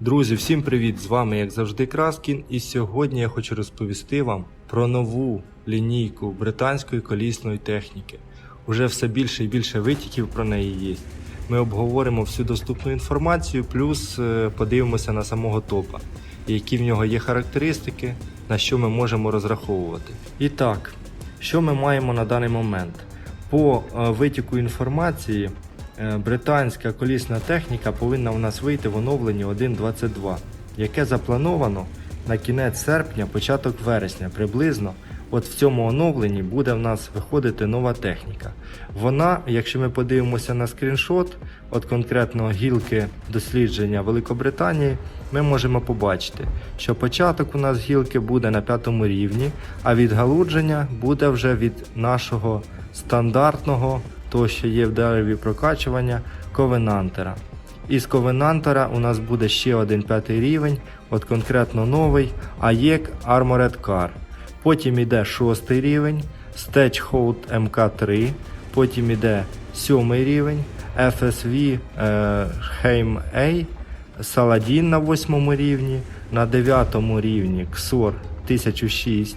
Друзі, всім привіт! З вами, як завжди, Краскін, і сьогодні я хочу розповісти вам про нову лінійку британської колісної техніки. Уже все більше і більше витіків про неї є. Ми обговоримо всю доступну інформацію, плюс е, подивимося на самого топа, які в нього є характеристики, на що ми можемо розраховувати. І так, що ми маємо на даний момент? По е, витіку інформації британська колісна техніка повинна у нас вийти в оновленні 1.22, яке заплановано на кінець серпня, початок вересня приблизно. От в цьому оновленні буде в нас виходити нова техніка. Вона, якщо ми подивимося на скріншот, от конкретно гілки дослідження Великобританії, ми можемо побачити, що початок у нас гілки буде на п'ятому рівні, а відгалудження буде вже від нашого стандартного того, що є в дереві прокачування ковенантера. Із ковенантера у нас буде ще один п'ятий рівень, от конкретно новий AEC Armored Car. Потім йде шостий рівень, Stagehold MK3, потім йде сьомий рівень, FSV е, Heim A, Saladin на восьмому рівні, на дев'ятому рівні XOR 1006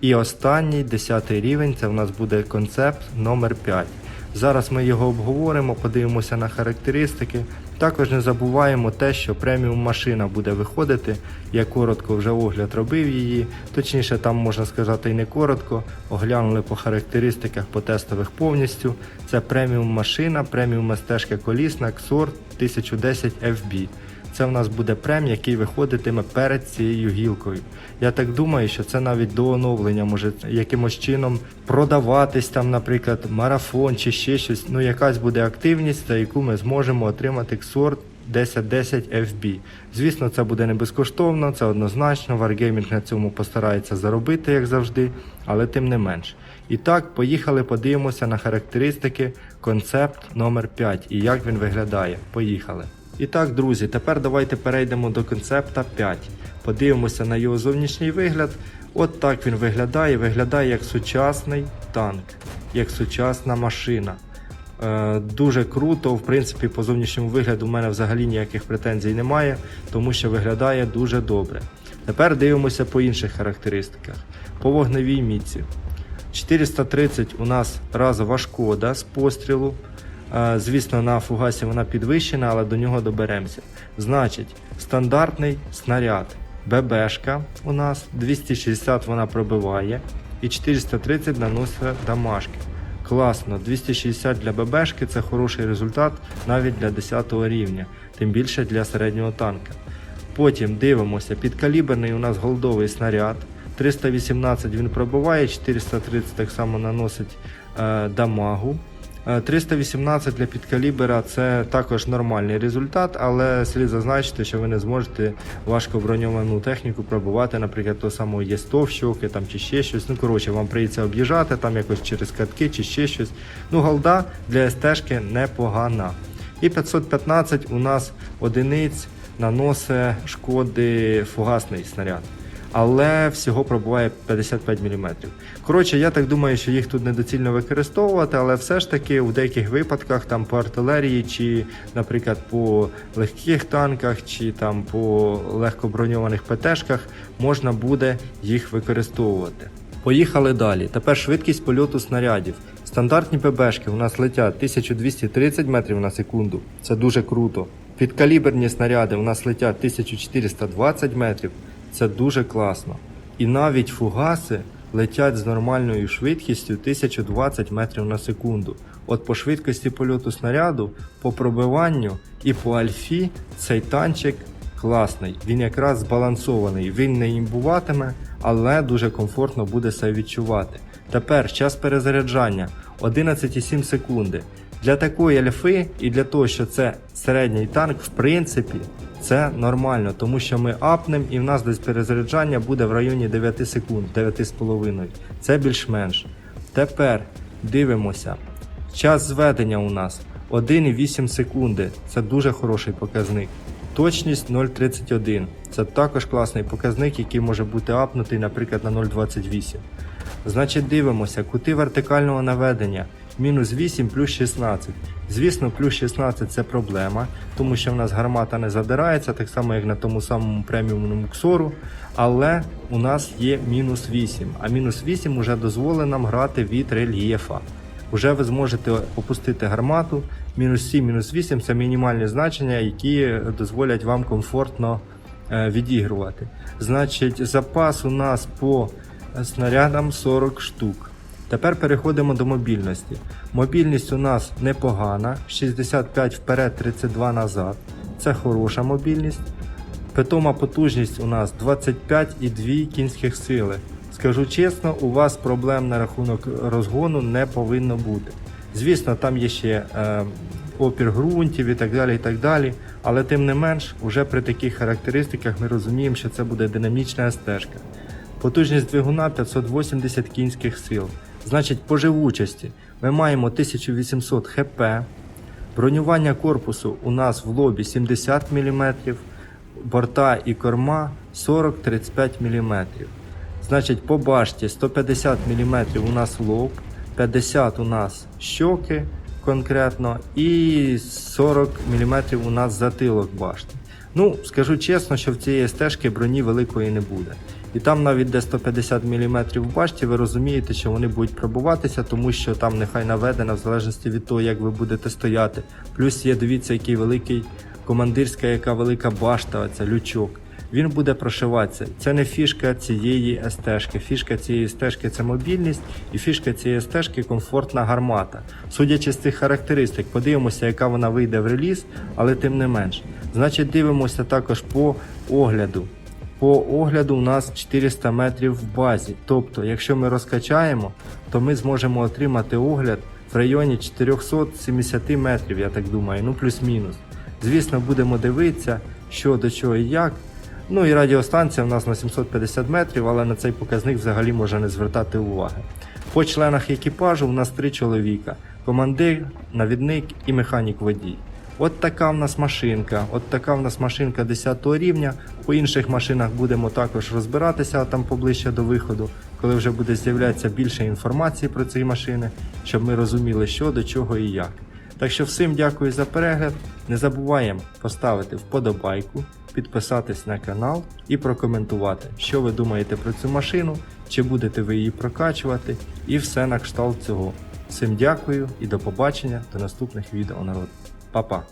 і останній 10 рівень це в нас буде концепт номер 5 Зараз ми його обговоримо, подивимося на характеристики. Також не забуваємо те, що преміум машина буде виходити. Я коротко вже огляд робив її. Точніше, там можна сказати і не коротко. Оглянули по характеристиках по тестових повністю. Це преміум машина, преміум стежка колісна XOR 1010 FB. Це в нас буде прем, який виходитиме перед цією гілкою. Я так думаю, що це навіть до оновлення може якимось чином продаватись там, наприклад, марафон чи ще щось. Ну, якась буде активність, за яку ми зможемо отримати XOR 1010 FB. Звісно, це буде не безкоштовно, це однозначно. Wargaming на цьому постарається заробити, як завжди, але тим не менш. І так, поїхали, подивимося на характеристики концепт номер 5 і як він виглядає. Поїхали. І так, друзі, тепер давайте перейдемо до концепта 5. Подивимося на його зовнішній вигляд. От так він виглядає. Виглядає як сучасний танк, як сучасна машина. Е, дуже круто, в принципі, по зовнішньому вигляду в мене взагалі ніяких претензій немає, тому що виглядає дуже добре. Тепер дивимося по інших характеристиках. По вогневій міці. 430 у нас разова шкода з пострілу. Звісно, на фугасі вона підвищена, але до нього доберемося. Значить, стандартний снаряд ББшка у нас 260 вона пробиває і 430 наносить дамажки. Класно, 260 для ББшки це хороший результат навіть для 10 рівня, тим більше для середнього танка. Потім дивимося, підкаліберний у нас голдовий снаряд. 318 він пробиває, 430 так само наносить е, дамагу. Е, 318 для підкалібера це також нормальний результат, але слід зазначити, що ви не зможете важко броньовану техніку пробувати, наприклад, того самого є щоки там чи ще щось. Ну коротше, вам прийдеться об'їжджати там якось через катки чи ще щось. Ну, голда для СТ-шки непогана. І 515 у нас одиниць наносить шкоди фугасний снаряд. Але всього пробуває 55 мм. Коротше, я так думаю, що їх тут недоцільно використовувати, але все ж таки у деяких випадках там по артилерії, чи, наприклад, по легких танках, чи там по легкоброньованих ПТшках можна буде їх використовувати. Поїхали далі. Тепер швидкість польоту снарядів. Стандартні ПБшки у нас летять 1230 метрів на секунду. Це дуже круто. Підкаліберні снаряди у нас летять 1420 метрів. Це дуже класно. І навіть фугаси летять з нормальною швидкістю 1020 метрів на секунду. От по швидкості польоту снаряду, по пробиванню і по альфі цей танчик класний. Він якраз збалансований. Він не імбуватиме, але дуже комфортно буде себе відчувати. Тепер час перезаряджання 11,7 секунди. Для такої альфи і для того, що це середній танк, в принципі, це нормально, тому що ми апнем і в нас десь перезаряджання буде в районі 9 секунд, 9,5. Це більш-менш. Тепер дивимося. Час зведення у нас 1,8 секунди. Це дуже хороший показник. Точність 0,31. Це також класний показник, який може бути апнутий, наприклад, на 0,28. Значить, дивимося, кути вертикального наведення мінус 8 плюс 16. Звісно, плюс 16 це проблема, тому що в нас гармата не задирається, так само як на тому самому преміумному ксору. Але у нас є мінус 8, а мінус 8 вже дозволить нам грати від рельєфа. Уже ви зможете опустити гармату. Мінус 7, мінус 8 це мінімальні значення, які дозволять вам комфортно е, відігрувати. Значить, запас у нас по снарядам 40 штук. Тепер переходимо до мобільності. Мобільність у нас непогана, 65 вперед, 32 назад. Це хороша мобільність. Питома потужність у нас 25,2 кінських сили. Скажу чесно, у вас проблем на рахунок розгону не повинно бути. Звісно, там є ще е, опір ґрунтів і так далі, і так далі. Але тим не менш, уже при таких характеристиках ми розуміємо, що це буде динамічна стежка. Потужність двигуна 580 кінських сил. Значить, по живучості ми маємо 1800 хп. Бронювання корпусу у нас в лобі 70 мм, борта і корма 40-35 мм. Значить, по башті 150 мм у нас лоб, 50 у нас щоки конкретно і 40 мм у нас затилок башти. Ну, скажу чесно, що в цієї стежки броні великої не буде. І там навіть де 150 мм в башті, ви розумієте, що вони будуть пробуватися, тому що там нехай наведено в залежності від того, як ви будете стояти. Плюс є, дивіться, який великий командирська, яка велика башта, оця лючок. Він буде прошиватися. Це не фішка цієї стежки. Фішка цієї стежки це мобільність, і фішка цієї стежки комфортна гармата. Судячи з цих характеристик, подивимося, яка вона вийде в реліз, але тим не менш. Значить, дивимося також по огляду. По огляду у нас 400 метрів в базі. Тобто, якщо ми розкачаємо, то ми зможемо отримати огляд в районі 470 метрів, я так думаю, ну плюс-мінус. Звісно, будемо дивитися, що до чого і як. Ну і радіостанція в нас на 750 метрів, але на цей показник взагалі може не звертати уваги. По членах екіпажу у нас три чоловіка: командир, навідник і механік водій. От така в нас машинка, от така в нас машинка 10 рівня. По інших машинах будемо також розбиратися там поближче до виходу, коли вже буде з'являтися більше інформації про ці машини, щоб ми розуміли, що до чого і як. Так що всім дякую за перегляд. Не забуваємо поставити вподобайку, підписатись на канал і прокоментувати, що ви думаєте про цю машину, чи будете ви її прокачувати, і все на кшталт цього. Всім дякую і до побачення до наступних відео народ. papá.